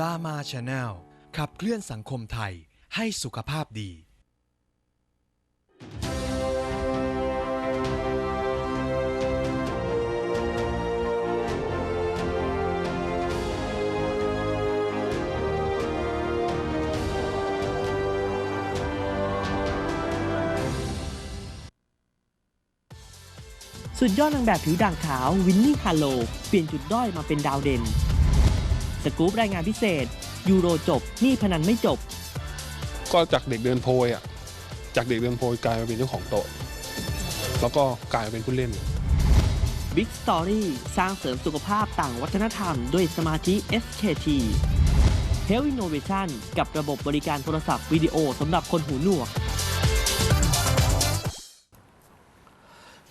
รามาชาแนลขับเคลื่อนสังคมไทยให้สุขภาพดี สุดยอดนางแบบผิวด่างขาววินนี่ฮาโลเปลี่ยนจุดด้อยมาเป็นดาวเด่น สกู๊ปรายงานพิเศษ ยูโรจบหนี่พนันไม่จบ ก็จากเด็กเดินโพยอะ จากเด็กเดินโพยกลายมาเป็นเจ้าของโต๊ะ แล้วก็กลายมาเป็นผู้เล่น Big Story สร้างเสริมสุขภาพต่างวัฒนธรรมด้วยสมาธิ SKT Health Innovation กับระบบบริการโทรศัพท์วิดีโอสำหรับคนหูหนวก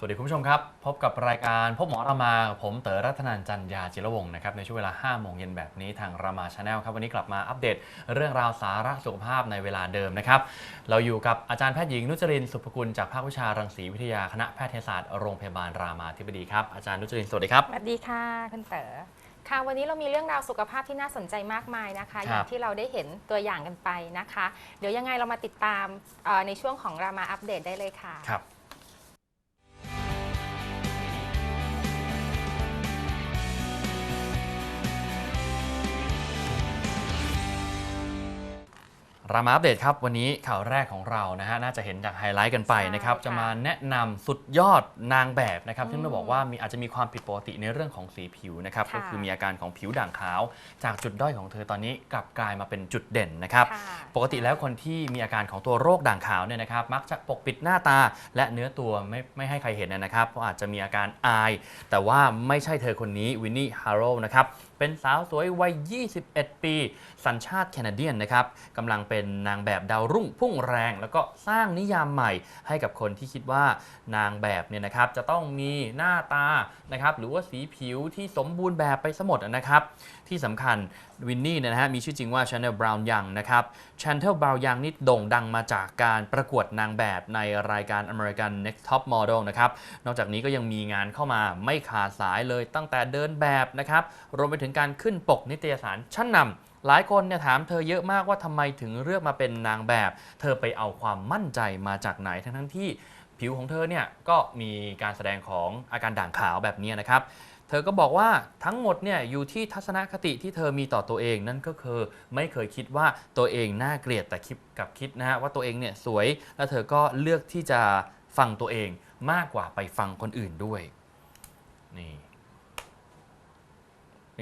วัสดีคุณผู้ชมครับ พบกับรายการพบหมอรามากับผมเต๋อรัตนันจันยาจิรวงศ์นะครับในช่วงเวลา 5 โมงเย็นแบบนี้ทางรามาชาแนลครับ วันนี้กลับมาอัปเดตเรื่องราวสาระสุขภาพในเวลาเดิมนะครับ เราอยู่กับอาจารย์แพทย์หญิงนุจรินทร์สุภกุลจากภาควิชารังสีวิทยาคณะแพทยศาสตร์โรงพยาบาลรามาธิบดีครับอาจารย์นุจรินทร์สวัสดีครับสวัสดีค่ะคุณเต๋อค่ะวันนี้เรามีเรื่องราวสุขภาพที่น่าสนใจมากมายนะคะ อย่างที่เราได้เห็นตัวอย่างกันไปนะคะ เดี๋ยวยังไงเรามาติดตามเอ่อในช่วงของรามาอัปเดตได้เลยค่ะครับ รามาอัปเดตครับ วันนี้ข่าวแรกของเรานะฮะน่าจะเห็นจากไฮไลท์กันไปนะครับใช่ค่ะจะมาแนะนำสุดยอดนางแบบนะครับอืมซึ่งเราบอกว่ามีอาจจะมีความผิดปกติในเรื่องของสีผิวนะครับค่ะก็คือมีอาการของผิวด่างขาว จากจุดด้อยของเธอตอนนี้กลับกลายมาเป็นจุดเด่นนะครับค่ะปกติแล้วคนที่มีอาการของตัวโรคด่างขาวเนี่ยนะครับมักจะปกปิดหน้าตาและเนื้อตัวไม่ไม่ให้ใครเห็นนะครับเพราะอาจจะมีอาการอาย แต่ว่าไม่ใช่เธอคนนี้วินนี่ฮาร์โรนะครับเป็นสาวสวยวัย 21 ปี สัญชาติแคนาเดียนนะครับกำลังเป็นนางแบบดาวรุ่งพุ่งแรง แล้วก็สร้างนิยามใหม่ให้กับคนที่คิดว่านางแบบเนี่ยนะครับจะต้องมีหน้าตานะครับหรือว่าสีผิวที่สมบูรณ์แบบไปสมดนะครับ ที่สำคัญวินนี่เนยนะฮะมีชื่อจริงว่า Chanel Brown Young นะครับ Chanel Brown Young นี่โด่งดังมาจากการประกวดนางแบบในรายการ American Next Top Model นะครับนอกจากนี้ก็ยังมีงานเข้ามาไม่ขาดสายเลยตั้งแต่เดินแบบนะครับรวมไปถึงการขึ้นปกนิตยสารชั้นนำหลายคนเนี่ยถามเธอเยอะมากว่าทำไมถึงเลือกมาเป็นนางแบบ เธอไปเอาความมั่นใจมาจากไหนทั้งทั้งที่ผิวของเธอเนี่ยก็มีการแสดงของอาการด่างขาวแบบนี้นะครับ เธอก็บอกว่าทั้งหมดเนี่ยอยู่ที่ทัศนคติที่เธอมีต่อตัวเองนั่นก็คือไม่เคยคิดว่าตัวเองน่าเกลียดแต่คิดกับคิดนะฮะว่าตัวเองเนี่ยสวย แล้วเธอก็เลือกที่จะฟังตัวเองมากกว่าไปฟังคนอื่นด้วยนี่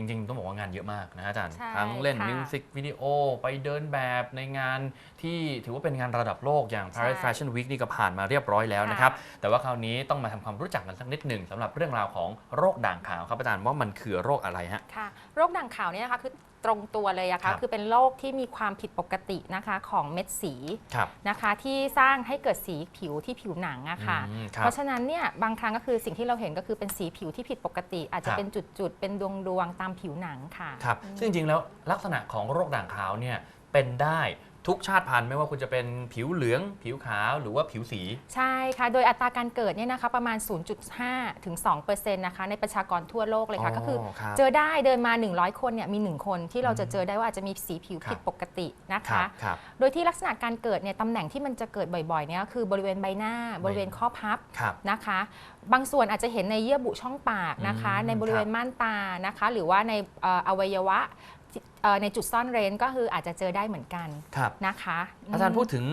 ริงๆ ต้องบอกว่างานเยอะมากนะฮะอาจารย์ ใช่ทั้งเล่นค่ะมิวสิกวิดีโอไปเดินแบบในงานที่ถือว่าเป็นงานระดับโลกอย่าง Paris ใช่ Fashion Week นี่ก็ผ่านมาเรียบร้อยแล้วนะครับค่ะแต่ว่าคราวนี้ต้องมาทำความรู้จักกันสักนิดหนึ่งสำหรับเรื่องราวของโรคด่างขาวครับอาจารย์ว่ามันคือโรคอะไรฮะ ค่ะโรคด่างขาวเนี่ยนะคะคือ ตรงตัวเลยอะครัค่ะบ คือเป็นโรคที่มีความผิดปกตินะคะของเม็ดสีครับ นะคะ ที่สร้างให้เกิดสีผิวที่ผิวหนังอะค่ะ อืมคเพรับราะฉะนั้นเนี่ยบางครั้งก็คือสิ่งที่เราเห็นก็คือเป็นสีผิวที่ผิดปกติ อาจจะครับ เป็นจุดๆ เป็นดวงๆ ตามผิวหนังค่ะ ครับซึ่งจริงๆแล้วลักษณะของโรคด่างขาวเนี่ยเป็นได้ ทุกชาติพันธุ์ไม่ว่าคุณจะเป็นผิวเหลือง ผิวขาวหรือว่าผิวสี ใช่ค่ะ โดยอัตราการเกิดเนี่ยนะคะประมาณ 0.5 ถึง2%นะคะในประชากรทั่วโลกเลยค่ะอ๋อก็คือ ครับเจอได้เดินมา 100 คนเนี่ยมี 1 คนที่เราจะเจอได้ว่าอาจจะมีสีผิวครับผิดปกตินะครัคะ บครับ โดยที่ลักษณะการเกิดเนี่ยตำแหน่งที่มันจะเกิดบ่อยๆเนี่ยคือบริเวณใบหน้า บริเวณข้อพับครับ นะคะ บางส่วนอาจจะเห็นในเยื่อบุช่องปากนะคะ อืมในบริเวณม่านตานะคะ หรือว่าในเอ่ออวัยวะที่ เอ่อในจุดซ่อนเร้นก็คืออาจจะเจอได้เหมือนกันครับ นะคะอาจารย์มพูดถึง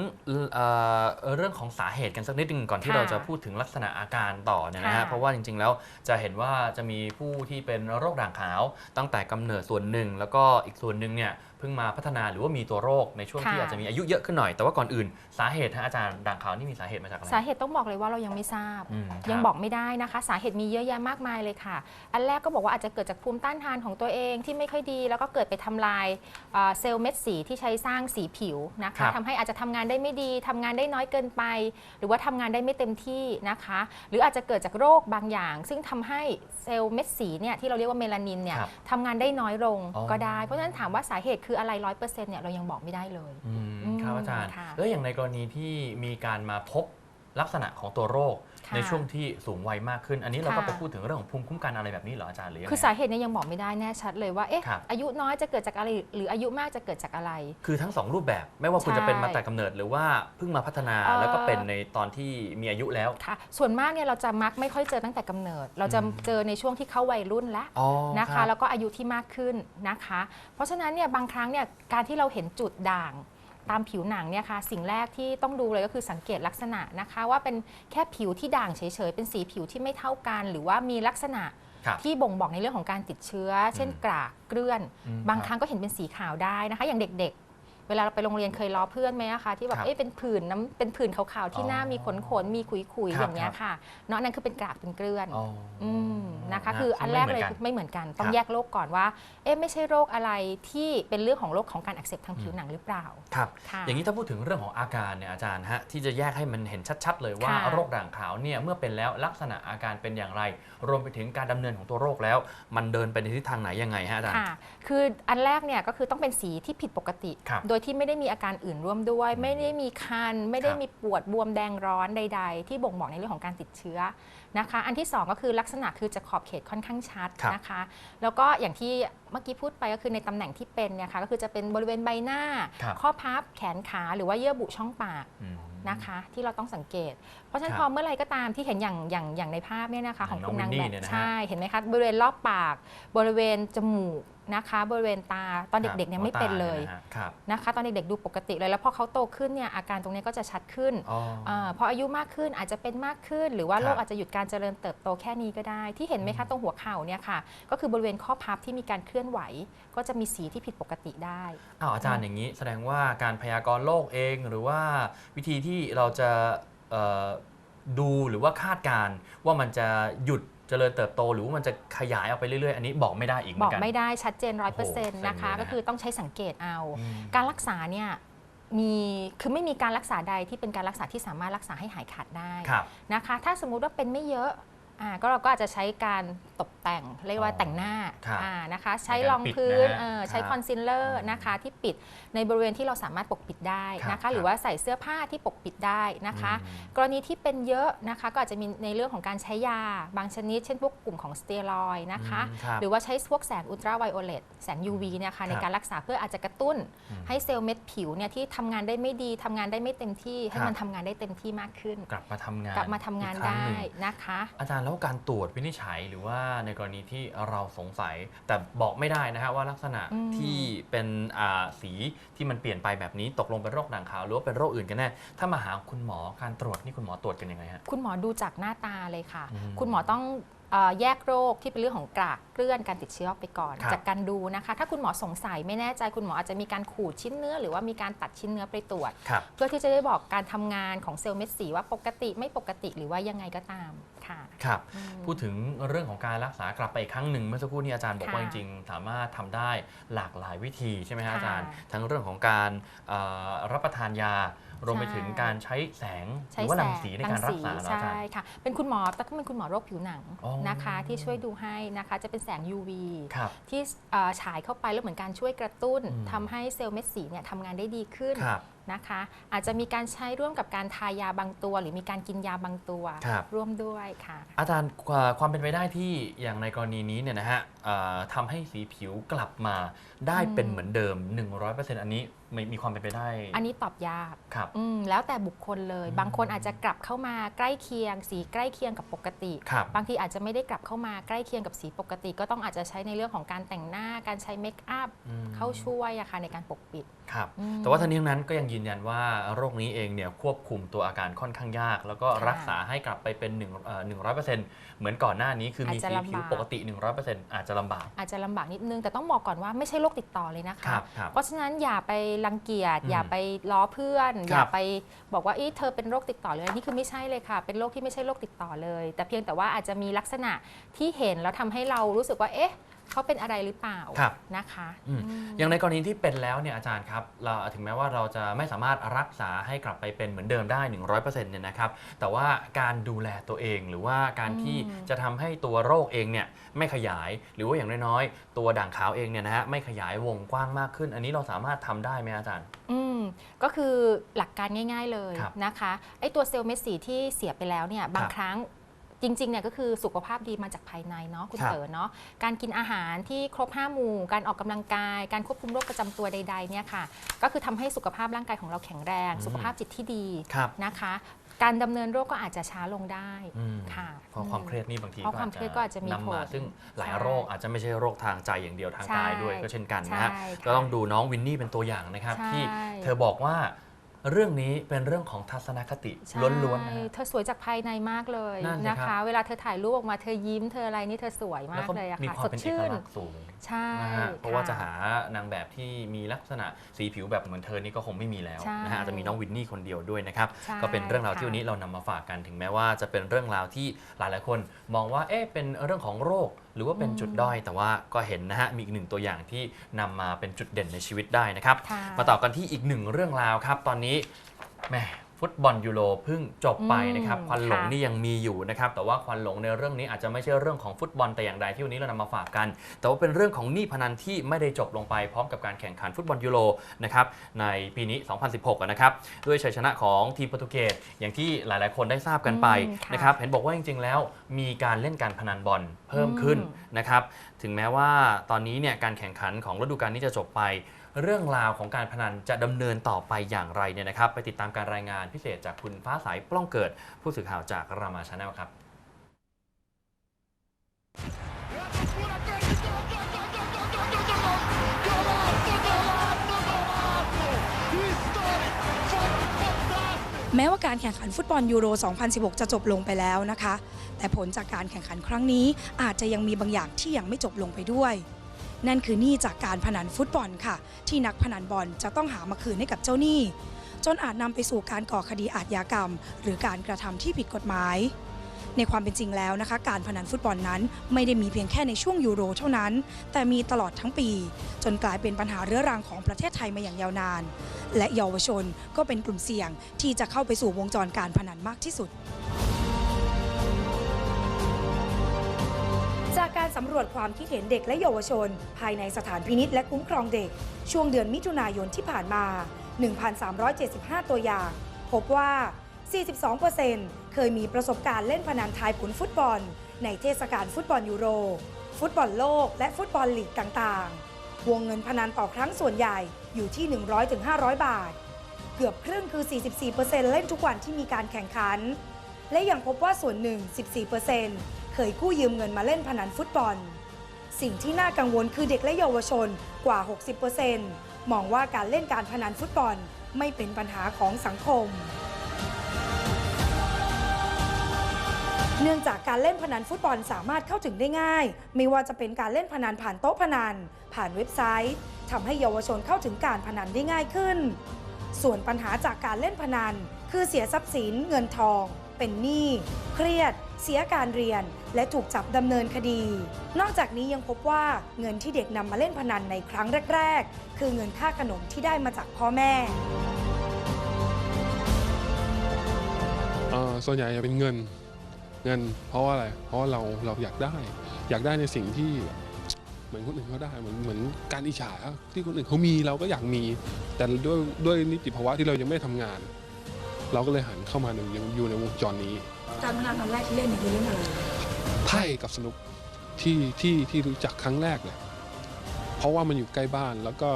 เอ่อเรื่องของสาเหตุกันสักนิดหนึ่งก่อนที่ค่ะเราจะพูดถึงลักษณะอาการต่อเนี่ยนะฮะ ค่ะเพราะว่าจริงๆแล้วจะเห็นว่าจะมีผู้ที่เป็นโรคด่างขาวตั้งแต่กำเนิดส่วนหนึ่ง แล้วก็อีกส่วนหนึ่งเนี่ยเพิ่งมาพัฒนาหรือว่ามีตัวโรคในช่วงที่ค่ะ อาจจะมีอายุเยอะขึ้นหน่อย แต่ว่าก่อนอื่นสาเหตุฮะอาจารย์ด่างขาวนี่มีสาเหตุมาจากอะไรสาเหตุต้องบอกเลยว่าเรายังไม่ทราบ อืมยังครับบอกไม่ได้นะคะ สาเหตุมีเยอะแยะมากมายเลยค่ะ อันแรกก็บอกว่าอาจจะเกิดจากภูมิต้านทานของตัวเองที่ไม่ค่อยดี แล้วก็เกิดไปทำลายเอ่อเซลล์เม็ดสีที่ใช้สร้างสีผิวนะครัคะบทำให้อาจจะทำงานได้ไม่ดีทำงานได้น้อยเกินไป หรือว่าทำงานได้ไม่เต็มที่นะคะ หรืออาจจะเกิดจากโรคบางอย่าง ซึ่งทำให้เซลล์เม็ดสีเนี่ยที่เราเรียกว่าเมลานินเนี่ยครับทำงานได้น้อยลงอ๋อ ก็ได้ เพราะฉะนั้นถามว่าสาเหตุคืออะไรร้อยเปอร์เซ็นต์เนี่ยเรายังบอกไม่ได้เลย อืมอืมครับอาจารย์ ค่ะ แล้วอย่างในกรณีที่มีการมาพบ ลักษณะของตัวโรคค่ะ ในช่วงที่สูงวัยมากขึ้น อันนี้เราก็ค่ะไปพูดถึงเรื่องของภูมิคุ้มกันอะไรแบบนี้เหรออาจารย์หรือยังไง คือสาเหตุเนี่ยยังบอกไม่ได้แน่ชัดเลยว่า เอ๊ะ ครับ อายุน้อยจะเกิดจากอะไร หรืออายุมากจะเกิดจากอะไร คือทั้งสองรูปแบบไม่ว่าคุณใช่จะเป็นมาแต่กำเนิดหรือว่าเพิ่งมาพัฒนาเอ่อ แล้วก็เป็นในตอนที่มีอายุแล้ว ค่ะ ส่วนมากเนี่ยเราจะมักไม่ค่อยเจอตั้งแต่กำเนิด เราจะอืม เจอในช่วงที่เข้าวัยรุ่นแล้ว อ๋อนะคะรับ แล้วก็อายุที่มากขึ้นนะคะ เพราะฉะนั้นเนี่ยบางครั้งเนี่ยการที่เราเห็นจุดด่าง ตามผิวหนังเนี่ยค่ะสิ่งแรกที่ต้องดูเลยก็คือสังเกตลักษณะนะคะ ว่าเป็นแค่ผิวที่ด่างเฉยๆเป็นสีผิวที่ไม่เท่ากัน หรือว่ามีลักษณะครับที่บ่งบอกในเรื่องของการติดเชื้อ เช่นอืมกรากเกลื่อน อืมบางครับ ครั้งก็เห็นเป็นสีขาวได้นะคะ อย่างเด็กๆ เวลาเราไปโรงเรียนเคยล้อเพื่อนไหมอะคะที่แบครับบเอ๊ะเป็นผื่นน้ำเป็นผื่นขาวๆที่หน้าอ๋อมีขนขนๆมีขุยๆครับอย่างเงี้ยค่ะเนาะนั่นคือเป็นกรากเป็นเกลื่อน อ๋อออืมนะคะฮคืออันแรกเลยซึ่งคือไม่เหมือนกัน ต้อครังบแยกโรคก่อนว่า เอ๊ะไม่ใช่โรคอะไรที่เป็นเรื่องของโรคของการอักเสบทางผิวหนังหรือเปล่าครับ ค่ะ อย่างนี้ถ้าพูดถึงเรื่องของอาการเนี่ยอาจารย์ฮะที่จะแยกให้มันเห็นชัด ๆ เลยว่าค่ะ โรคด่างขาวเนี่ยเมื่อเป็นแล้วลักษณะอาการเป็นอย่างไร รวมไปถึงการดำเนินของตัวโรคแล้ว มันเดินไปในทิศทางไหนยังไงฮะอาจารย์ ค่ะ คืออันแรกเนี่ยก็คือต้องเป็นสีที่ผิดปกติ ครับโดยที่ไม่ได้มีอาการอื่นร่วมด้วย ไม่ได้มีคัน ไม่ได้ครับมีปวดบวมแดงร้อนใด ๆ ที่บ่งบอกในเรื่องของการติดเชื้อนะคะ อันที่สองก็คือลักษณะคือจะขอบเขตค่อนข้างชัดครับนะคะ แล้วก็อย่างที่เมื่อกี้พูดไปก็คือในตำแหน่งที่เป็นเนี่ยค่ะก็คือจะเป็นบริเวณใบหน้าครับข้อพับแขนขาหรือว่าเยื่อบุช่องปากอืมนะคะที่เราต้องสังเกต เพราะฉะนั้นครับพอเมื่อไหรก็ตามที่เห็นอย่างอย่างอย่างในภาพเนี่ยนะคะอขอย่างงน้องคุณนางวินนี่แบบเนี่ยนะฮะใช่เห็นไหมคะบริเวณรอบปาก บริเวณจมูก นะคะ บริเวณตาตอนเด็กๆเนี่ยไม่เป็นเลยหัวตานะฮะครับนะคะ ตอนเด็กๆดูปกติเลยแล้วพอเขาโตขึ้นเนี่ยอาการตรงนี้ก็จะชัดขึ้นอ๋ออาพออายุมากขึ้นอาจจะเป็นมากขึ้น หรือว่าครับโรคอาจจะหยุดการเจริญเติบโตแค่นี้ก็ได้ ที่เห็นไหมคะตรงหัวเข่าเนี่ยค่ะ ก็คือบริเวณข้อพับที่มีการเคลื่อนไหว ก็จะมีสีที่ผิดปกติได้อ้าวอาจารย์อย่างนี้แสดงว่าการพยากรณ์โรคเองหรือว่าวิธีที่เราจะเอ่อดูหรือว่าคาดการณ์ว่ามันจะหยุด เจริญเติบโตหรือว่ามันจะขยายออกไปเรื่อยๆ อันนี้บอกไม่ได้อีกเหมืบออนกกัน ไม่ได้ชัดเจนร้อยโอ้เปอร์โหเซ็นต์นะคะเซ็งเลยนะก็คือต้องใช้สังเกตเอา อืม การรักษาเนี่ยมีคือไม่มีการรักษาใดที่เป็นการรักษาที่สามารถรักษาให้หายขาดได้ครับ นะคะ ถ้าสมมุติว่าเป็นไม่เยอะอ่าก็เราก็อาจจะใช้การ ตกแต่ง เรียกว่าอ๋อแต่งหน้าครับอ่านะคะ ใช้ในการรองปิดพื้นนะฮะเออใช้ครับคอนซีลเลอร์นะคะ ที่ปิดในบริเวณที่เราสามารถปกปิดได้ครับนะครัคะบหรือว่าใส่เสื้อผ้าที่ปกปิดได้นะคะ อืมกรณีที่เป็นเยอะนะคะ ก็อาจจะมีในเรื่องของการใช้ยาบางชนิด เช่นพวกกลุ่มของสเตียรอยด์นะคะ อืมครับหรือว่าใช้พวกแสงอุลตราไวโอเลตแสง UV เนี่ยค่ะในการรักษาเพื่ออาจจะกระตุ้น อืมให้เซลล์เม็ดผิวเนี่ยที่ทำงานได้ไม่ดีทำงานได้ไม่เต็มที่ให้ครับ มันทำงานได้เต็มที่มากขึ้น กลับมาทำงานกลับมาทำงานอีกครั้ได้หนึ่งนะคะ อาจารย์แล้วการตรวจวินิจฉัยหรือว่าในกรณีที่เราสงสัย แต่บอกไม่ได้นะฮะว่าลักษณะอืมที่เป็นอ่าสีที่มันเปลี่ยนไปแบบนี้ตกลงเป็นโรคด่างขาวหรือว่าเป็นโรคอื่นกันแน่ถ้ามาหาคุณหมอการตรวจนี่คุณหมอตรวจกันยังไงฮะคุณหมอดูจากหน้าตาเลยค่ะอืมคุณหมอต้องเอ่อ แยกโรคที่เป็นเรื่องของกรากเกลื่อนการติดเชื้อออกไปก่อน ครับ จากการดูนะคะ ถ้าคุณหมอสงสัยไม่แน่ใจคุณหมออาจจะมีการขูดชิ้นเนื้อ หรือว่ามีการตัดชิ้นเนื้อไปตรวจ ครับ เพื่อที่จะได้บอกการทำงานของเซลล์เม็ดสีว่าปกติไม่ปกติหรือว่ายังไงก็ตามค่ะครับ อืม พูดถึงเรื่องของการรักษากลับไปอีกครั้งหนึ่งเมื่อสักครู่นี้อาจารย์บอกว่าจค่ะริงๆ สามารถทำได้หลากหลายวิธีใช่ไหมฮะค่ะอาจารย์ ทั้งเรื่องของการเอ่อรับประทานยา รวมไปถึงการใช้แสงหใช้รือว่าแสรังงสีในการรักษาเหรออาใช่จารย์ค่ะ เป็นคุณหมอแต่ก็เป็นคุณหมอโรคผิวหนังอ๋อนะคะ ที่ช่วยดูให้นะคะจะเป็นแสง UV ครับที่เอ่อฉายเข้าไปแล้วเหมือนการช่วยกระตุ้นอืมทำให้เซลล์เม็ดสีเนี่ยทำงานได้ดีขึ้นครับ นะคะ อาจจะมีการใช้ร่วมกับการทายาบางตัว หรือมีการกินยาบางตัวครับร่วมด้วยค่ะ อาจารย์เอ่อความเป็นไปได้ที่อย่างในกรณีนี้เนี่ยนะฮะเอ่อทำให้สีผิวกลับมาได้อืมเป็นเหมือนเดิม 100%อันนี้ไม่มีความเป็นไปได้อันนี้ตอบยากครับ อืมแล้วแต่บุคคลเลย อืม บางคนอาจจะกลับเข้ามาใกล้เคียง สีใกล้เคียงกับปกติ ครับ บางทีอาจจะไม่ได้กลับเข้ามาใกล้เคียงกับสีปกติ ก็ต้องอาจจะใช้ในเรื่องของการแต่งหน้าการใช้เมคอัพอืมเข้าช่วยอะค่ะในการปกปิดครับ อืม แต่ว่าทั้งนี้ทั้งนั้นก็ยังยืนยืนยันว่าโรคนี้เองเนี่ยควบคุมตัวอาการค่อนข้างยาก แล้วก็ค่ะรักษาให้กลับไปเป็น1เอ่อ100%เหมือนก่อนหน้านี้คือมีอาจจะสีลำบากผิวปกติ 100%อาจจะลำบาก อาจจะลำบากนิดนึงแต่ต้องบอกก่อนว่าไม่ใช่โรคติดต่อเลยนะคคะรับครับเพราะฉะนั้นอย่าไปรังเกียจอืมอย่าไปล้อเพื่อนครับอย่าไปบอกว่าเอ้เธอเป็นโรคติดต่อเลยนี่คือไม่ใช่เลยค่ะ เป็นโรคที่ไม่ใช่โรคติดต่อเลย แต่เพียงแต่ว่าอาจจะมีลักษณะที่เห็นแล้วทำให้เรารู้สึกว่าเอ๊ะ เขาเป็นอะไรหรือเปล่าครับนะคะอืมอืม อย่างในกรณีที่เป็นแล้วเนี่ยอาจารย์ครับเราถึงแม้ว่าเราจะไม่สามารถรักษาให้กลับไปเป็นเหมือนเดิมได้ 100%เนี่ยนะครับแต่ว่าการดูแลตัวเองหรือว่าการที่อืม จะทำให้ตัวโรคเองเนี่ยไม่ขยาย หรือว่าอย่างน้อยๆ ตัวด่างขาวเองเนี่ยนะฮะไม่ขยายวงกว้างมากขึ้น อันนี้เราสามารถทำได้ไหมอาจารย์ อืมก็คือหลักการง่าย ๆเลยครับนะคะไอ้ตัวเซลล์เม็ดสีที่เสียไปแล้วเนี่ยบางครับ ครั้ง จริงๆเนี่ยก็คือสุขภาพดีมาจากภายในเนาะคุณครับ เต๋อเนาะการกินอาหารที่ครบ 5 หมู่ การออกกำลังกาย การควบคุมโรคประจำตัวใดๆเนี่ยค่ะก็คือทำให้สุขภาพร่างกายของเราแข็งแรงอืมสุขภาพจิตที่ดีครับ นะคะ การดำเนินโรคก็อาจจะช้าลงได้อืม ค่ะเพราะความเครียดนี่บางทีเพราะความเครียดก็อาจจะมีนำมาผลซึ่งหลายใช่โรคอาจจะไม่ใช่โรคทางใจอย่างเดียวทางใช่กายด้วยก็เช่นกันนะฮะใช่ค่ะก็ต้องดูน้องวินนี่เป็นตัวอย่างนะครับ ใช่ที่เธอบอกว่า เรื่องนี้เป็นเรื่องของทัศนคติใช่ล้วนๆนะฮะ เธอสวยจากภายในมากเลยนั่นสินะครัคะบเวลาเธอถ่ายรูปออกมาเธอยิ้มเธออะไรนี่เธอสวยแล้วมากก็เลยอะมีค่ะ ควาสมดเป็นเอกชื่น ลักษณ์สูงใช่นะฮะเพราะว่าค่ จะหานางแบบที่มีลักษณะสีผิวแบบเหมือนเธอนี่ก็คงไม่มีแล้วใช่นะฮะอาจจะมีน้องวินนี่คนเดียวด้วยนะครับ ใช่ก็เป็นเรื่องราวที่ค่ะ วันนี้เรานำมาฝากกันถึงแม้ว่าจะเป็นเรื่องราวที่หลายๆคน มองว่าเอ๊ะเป็นเรื่องของโรค หรือว่าเป็นจุดด้อยแต่ว่าก็เห็นนะฮะมีอีกหนึ่งตัวอย่างที่นำมาเป็นจุดเด่นในชีวิตได้นะครับ ค่ะ มาต่อกันที่อีกหนึ่งเรื่องราวครับ ตอนนี้แหม่ฟุตบอลยูโรเพิ่งจบไปนะครับอืมควันหลงค่ะนี่ยังมีอยู่นะครับแต่ว่าควันหลงในเรื่องนี้อาจจะไม่ใช่เรื่องของฟุตบอลแต่อย่างใดที่วันนี้เรานำมาฝากกัน แต่ว่าเป็นเรื่องของหนี้พนันที่ไม่ได้จบลงไปพร้อมกับการแข่งขันฟุตบอลยูโรนะครับในปีนี้ 2016อะนะครับด้วยชัยชนะของทีมโปรตุเกสอย่างที่หลาย ๆ คนได้ทราบกันไปอืมค่ะ นะครับเห็นบอกว่าจริง ๆ แล้วมีการเล่นการพนันบอลเพิ่มขึ้นอืมนะครับ ถึงแม้ว่าตอนนี้เนี่ยการแข่งขันของฤดูกาลนี้จะจบไป เรื่องราวของการพนันจะดำเนินต่อไปอย่างไรเนี่ยนะครับ ไปติดตามการรายงานพิเศษจากคุณฟ้าสายปล้องเกิด ผู้สื่อข่าวจากรามาชาแนลครับ แม้ว่าการแข่งขันฟุตบอลยูโร 2016 จะจบลงไปแล้วนะคะ แต่ผลจากการแข่งขันครั้งนี้อาจจะยังมีบางอย่างที่ยังไม่จบลงไปด้วย นั่นคือหนี้จากการพนันฟุตบอลค่ะ ที่นักพนันบอลจะต้องหามาคืนให้กับเจ้าหนี้ จนอาจนำไปสู่การก่อคดีอาชญากรรม หรือการกระทำที่ผิดกฎหมาย ในความเป็นจริงแล้วนะคะ การพนันฟุตบอลนั้นไม่ได้มีเพียงแค่ในช่วงยูโรเท่านั้น แต่มีตลอดทั้งปี จนกลายเป็นปัญหาเรื้อรังของประเทศไทยมาอย่างยาวนาน และเยาวชนก็เป็นกลุ่มเสี่ยงที่จะเข้าไปสู่วงจรการพนันมากที่สุดจากการสำรวจความคิดเห็นเด็กและเยาวชน ภายในสถานพินิษและคุ้มครองเด็ก ช่วงเดือนมิถุนายนที่ผ่านมา 1,375 ตัวอย่าง พบว่า 42% เคยมีประสบการณ์เล่นพนันทายผลฟุตบอล ในเทศกาลฟุตบอลยูโร ฟุตบอลโลก และฟุตบอลลีกต่างๆ วงเงินพนันต่อครั้งส่วนใหญ่อยู่ที่ 100-500 บาท เกือบครึ่งคือ 44%เล่นทุกวันที่มีการแข่งขัน และยังพบว่าส่วนหนึ่ง 14%เคยกู้ยืมเงินมาเล่นพนันฟุตบอล สิ่งที่น่ากังวลคือเด็กและเยาวชนกว่า 60%มองว่าการเล่นการพนันฟุตบอลไม่เป็นปัญหาของสังคม เนื่องจากการเล่นพนันฟุตบอลสามารถเข้าถึงได้ง่าย ไม่ว่าจะเป็นการเล่นพนันผ่านโต๊ะพนัน ผ่านเว็บไซต์ทำให้เยาวชนเข้าถึงการพนันได้ง่ายขึ้น ส่วนปัญหาจากการเล่นพนัน คือเสียทรัพย์สินเงินทอง เป็นหนี้เครียด เสียการเรียน และถูกจับดำเนินคดี นอกจากนี้ยังพบว่าเงินที่เด็กนำมาเล่นพนันในครั้งแรก ๆ คือเงินค่าขนมที่ได้มาจากพ่อแม่ส่วนใหญ่จะเป็นเงิน เงินเพราะว่าอะไร เพราะว่าเราเราอยากได้ อยากได้ในสิ่งที่เหมือนคนอื่นเขาได้เหมือนเหมือนการอิจฉาที่คนอื่นเขามีเราก็อยากมี แต่ด้วยด้วยนิติภาวะที่เรายังไม่ได้ทำงาน เราก็เลยหันเข้ามาในยังอยู่ในวงจรนี้การพนันอันแรกที่เล่นคือเล่นอะไรไพ่กับสนุกที่ที่ที่รู้จักครั้งแรกเลยเพราะว่ามันอยู่ใกล้บ้านแล้วก็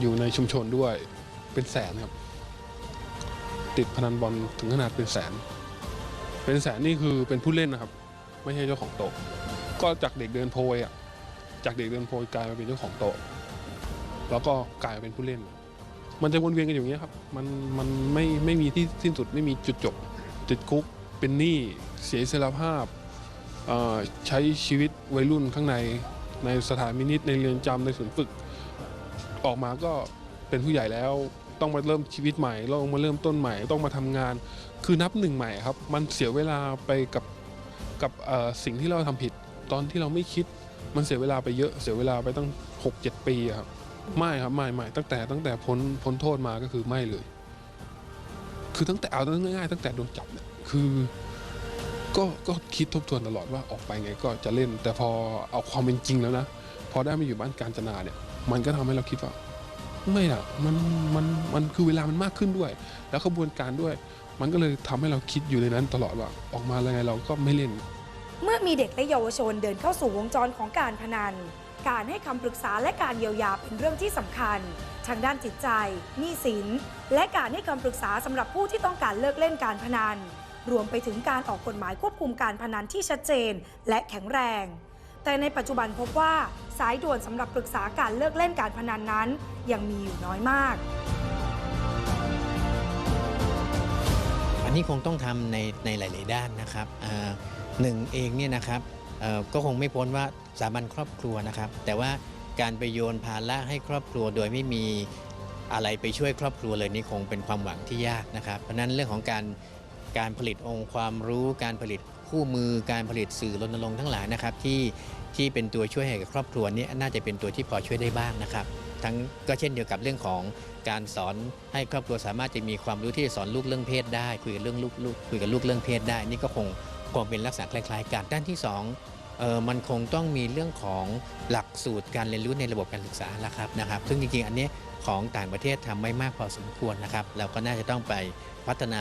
อยู่ในชุมชนด้วยเป็นแสนครับ ติดพนันบอลถึงขนาดเป็นแสน เป็นแสนนี่คือเป็นผู้เล่นนะครับ ไม่ใช่เจ้าของโต๊ะก็จากเด็กเดินโพยอะจากเด็กเดินโพยกลายมาเป็นเจ้าของโต๊ะแล้วก็กลายมาเป็นผู้เล่น มันจะวนเวียนกันอย่างนี้ครับ มันมันไม่ไม่มีที่สิ้นสุดไม่มีจุดจบติดคุกเป็นหนี้เสียอิสรภาพใช้ชีวิตวัยรุ่นข้างในในสถานมินิตในเรือนจำในศูนย์ฝึก ออกมาก็เป็นผู้ใหญ่แล้ว ต้องมาเริ่มชีวิตใหม่ต้องมาเริ่มต้นใหม่ต้องมาทำงาน คือนับหนึ่งใหม่ครับ มันเสียเวลาไปกับกับสิ่งที่เราทำผิด ตอนที่เราไม่คิด มันเสียเวลาไปเยอะเสียเวลาไปตั้งหกเจ็ดปีครับไม่ครับไม่ไม่ตั้งแต่ตั้งแต่พ้นพ้นโทษมาก็คือไม่เลย คือตั้งแต่เอาตั้งง่ายๆตั้งแต่โดนจับเนี่ยคือก็ก็คิดทบทวนตลอดว่าออกไปไงก็จะเล่น แต่พอเอาความเป็นจริงแล้วนะพอได้มาอยู่บ้านการจนาเนี่ย มันก็ทำให้เราคิดว่า ไม่ล่ะมันมันมันคือเวลามันมากขึ้นด้วย แล้วขบวนการด้วย มันก็เลยทำให้เราคิดอยู่ในนั้นตลอดว่าออกมาแล้วไงเราก็ไม่เล่น เมื่อมีเด็กและเยาวชนเดินเข้าสู่วงจรของการพนัน การให้คำปรึกษาและการเยียวยาเป็นเรื่องที่สำคัญ ทางด้านจิตใจหนี้สิน และการให้คำปรึกษาสำหรับผู้ที่ต้องการเลิกเล่นการพนัน รวมไปถึงการออกกฎหมายควบคุมการพนันที่ชัดเจน และแข็งแรง แต่ในปัจจุบันพบว่าสายด่วนสำหรับปรึกษาการเลิกเล่นการพนันนั้น ยังมีอยู่น้อยมาก นนี้คงต้องทำในในหลาย ๆ ด้านนะครับหนึ่งเองเนี่ยนะครับก็คงไม่พ้นว่าสามัญครอบครัวนะครับ แต่ว่าการไปโยนภาระให้ครอบครัวโดยไม่มีอะไรไปช่วยครอบครัวเลยนี่คงเป็นความหวังที่ยากนะครับ เพราะฉะนั้นเรื่องของการการผลิตองค์ความรู้ การผลิตคู่มือการผลิตสื่อรณรงค์ทั้งหลายนะครับที่ ที่เป็นตัวช่วยให้กับครอบครัวนี้น่าจะเป็นตัวที่พอช่วยได้บ้างนะครับ ทั้งก็เช่นเดียวกับเรื่องของการสอนให้ครอบครัวสามารถจะมีความรู้ที่จะสอนลูกเรื่องเพศได้คุยกับเรื่องลูกลูกคุยกับลูกเรื่องเพศได้ นี่ก็คงคงเป็นลักษณะคล้ายๆกันด้านที่สองเออมันคงต้องมีเรื่องของหลักสูตรการเรียนรู้ในระบบการศึกษาละครับนะครับ ซึ่งจริงๆ อันนี้ของต่างประเทศทำไม่มากพอสมควรนะครับ เราก็น่าจะต้องไปพัฒนา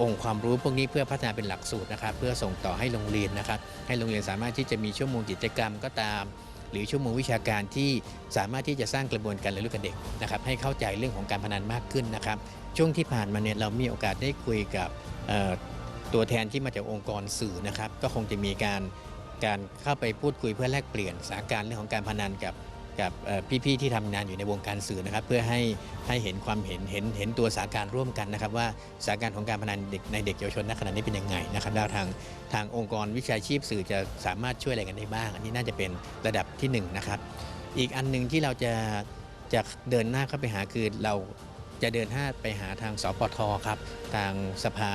องค์ความรู้พวกนี้เพื่อพัฒนาเป็นหลักสูตรนะครับเพื่อส่งต่อให้โรงเรียนนะครับให้โรงเรียนสามารถที่จะมีชั่วโมงกิจกรรมก็ตาม หรือชั่วโมงวิชาการที่สามารถที่จะสร้างกระบวนการเรียนรู้กับเด็กนะครับให้เข้าใจเรื่องของการพนันมากขึ้นนะครับช่วงที่ผ่านมาเนี่ยเรามีโอกาสได้คุยกับตัวแทนที่มาจากองค์กรสื่อนะครับก็คงจะมีการการเข้าไปพูดคุยเพื่อแลกเปลี่ยนสถานการณ์เรื่องของการพนันกับ กับพี่ๆที่ทำงานอยู่ในวงการสื่อนะครับ เพื่อให้ให้เห็นความเห็นเห็นเห็นตัวสถานการณ์ร่วมกันนะครับ ว่าสถานการ์ของการพนันเด็กในเด็กเยาวชนณขณะนี้เป็นยังไงนะครับแล้วทางทางองค์กรวิชาชีพสื่อจะสามารถช่วยอะไรกันได้บ้าง อันนี้น่าจะเป็นระดับที่หนึ่งนะครับอีกอันหนึ่งที่เราจะจะเดินหน้าเข้าไปหาคือเราจะเดินหน้าไปหาทางสปทครับทางสภา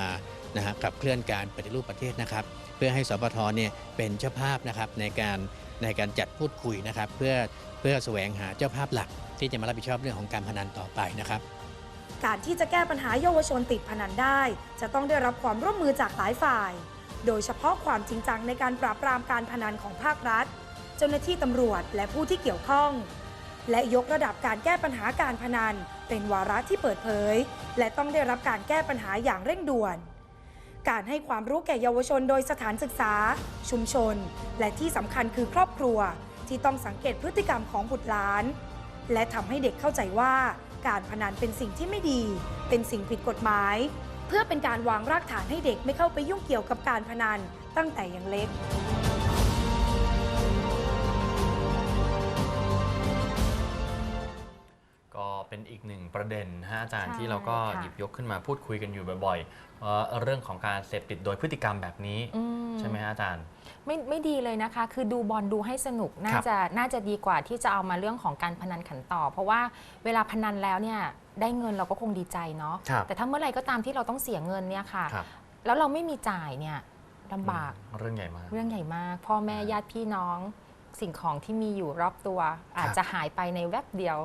นะครับขับเคลื่อนการปฏิรูปประเทศนะครับ เพื่อให้สปทเนี่ยเป็นเจ้าภาพนะครับในการ ในการจัดพูดคุยนะครับ เพื่อเพื่อแสวงหาเจ้าภาพหลัก ที่จะมารับผิดชอบเรื่องของการพนันต่อไปนะครับ การที่จะแก้ปัญหาเยาวชนติดพนันได้ จะต้องได้รับความร่วมมือจากหลายฝ่าย โดยเฉพาะความจริงจังในการปราบปรามการพนันของภาครัฐ เจ้าหน้าที่ตำรวจและผู้ที่เกี่ยวข้อง และยกระดับการแก้ปัญหาการพนัน เป็นวาระที่เปิดเผย และต้องได้รับการแก้ปัญหาอย่างเร่งด่วน การให้ความรู้แก่เยาวชนโดยสถานศึกษา ชุมชน และที่สำคัญคือครอบครัว ที่ต้องสังเกตพฤติกรรมของบุตรหลาน และทำให้เด็กเข้าใจว่าการพนันเป็นสิ่งที่ไม่ดี เป็นสิ่งผิดกฎหมาย เพื่อเป็นการวางรากฐานให้เด็กไม่เข้าไปยุ่งเกี่ยวกับการพนันตั้งแต่ยังเล็ก ประเด็นนะฮะอาจารย์ใช่ที่เราก็ค่ะ หยิบยกขึ้นมาพูดคุยกันอยู่บ่อยๆว่าเรื่องของการเสพติดโดยพฤติกรรมแบบนี้ อืใช่ไหมฮะอาจารย์ ไม่ไม่ดีเลยนะคะ คือดูบอลดูให้สนุก น่าครับจะน่าจะดีกว่าที่จะเอามาเรื่องของการพนันขันต่อ เพราะว่าเวลาพนันแล้วเนี่ยได้เงินเราก็คงดีใจเนาะ ครับ แต่ถ้าเมื่อไหร่ก็ตามที่เราต้องเสียเงินเนี่ยค่ะ ครับแล้วเราไม่มีจ่ายเนี่ยลำบาก อืมเรื่องใหญ่มาก เรื่องใหญ่มาก พ่อแม่อ่าญาติพี่น้อง สิ่งของที่มีอยู่รอบตัว อาจครับจะหายไปในแวบเดียว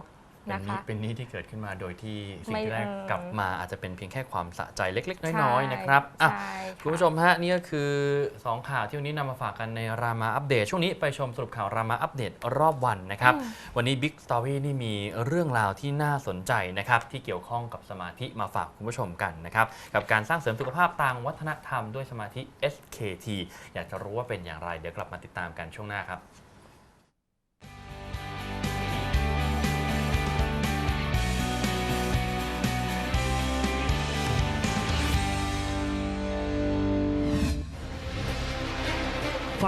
เป็นนะหนี้คะ เป็นหนี้ที่เกิดขึ้นมาโดยที่สิ่งไม่ที่ได้เออ กลับมาอาจจะเป็นเพียงแค่ความสะใจเล็กๆใช่น้อยๆนะครับอะ ใช่ะ คุณผู้ชมฮะนี่ก็คือ 2 ข่าวที่วันนี้นำมาฝากกันในรามาอัปเดต ช่วงนี้ไปชมสรุปข่าวรามาอัปเดตรอบวันนะครับอืมวันนี้ Big Story นี่มีเรื่องราวที่น่าสนใจนะครับ ที่เกี่ยวข้องกับสมาธิมาฝากคุณผู้ชมกันนะครับ กับการสร้างเสริมสุขภาพทางวัฒนธรรมด้วยสมาธิ SKT อยากจะรู้ว่าเป็นอย่างไร เดี๋ยวกลับมาติดตามกันช่วงหน้าครับ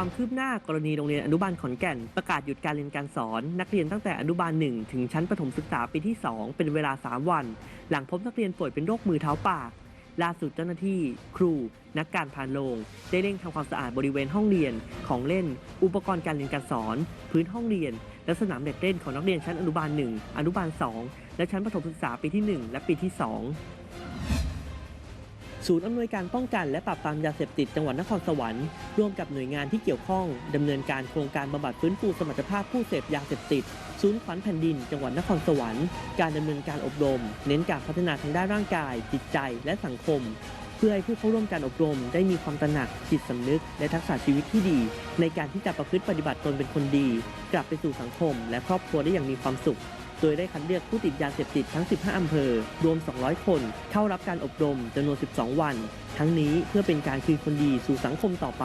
ความคืบหน้ากรณีโรงเรียนอนุบาลขอนแก่น ประกาศหยุดการเรียนการสอน นักเรียนตั้งแต่อนุบาล 1 ถึงชั้นประถมศึกษาปีที่ 2 เป็นเวลา 3 วัน หลังพบนักเรียนป่วยเป็นโรคมือเท้าปากล่าสุดเจ้าหน้าที่ ครู นักการพานโรงได้เร่งทำความสะอาดบริเวณห้องเรียนของเล่น อุปกรณ์การเรียนการสอน พื้นห้องเรียน และสนามเด็กเล่นของนักเรียนชั้นอนุบาล 1 อนุบาล 2 และชั้นประถมศึกษาปีที่ 1 และปีที่ 2 ศูนย์อำนวยการป้องกันและปราบปรามยาเสพติดจังหวัดนครสวรรค์ร่วมกับหน่วยงานที่เกี่ยวข้องดำเนินการโครงการบำบัดฟื้นฟูสมรรถภาพผู้เสพยาเสพติด ศูนย์ขวัญแผ่นดิน จังหวัดนครสวรรค์การดำเนินการอบรม เน้นการพัฒนาทางด้านร่างกาย จิตใจและสังคม เพื่อให้ผู้เข้าร่วมการอบรม ได้มีความตระหนักจิตสำนึก และทักษะชีวิตที่ดี ในการที่จะประพฤติปฏิบัติตนเป็นคนดี กลับไปสู่สังคม และครอบครัวได้อย่างมีความสุข โดยได้คัดเลือกผู้ติดยาเสพติดทั้ง 15 อำเภอ รวม 200 คน เข้ารับการอบรมจำนวน 12 วัน ทั้งนี้เพื่อเป็นการคืนคนดีสู่สังคมต่อไป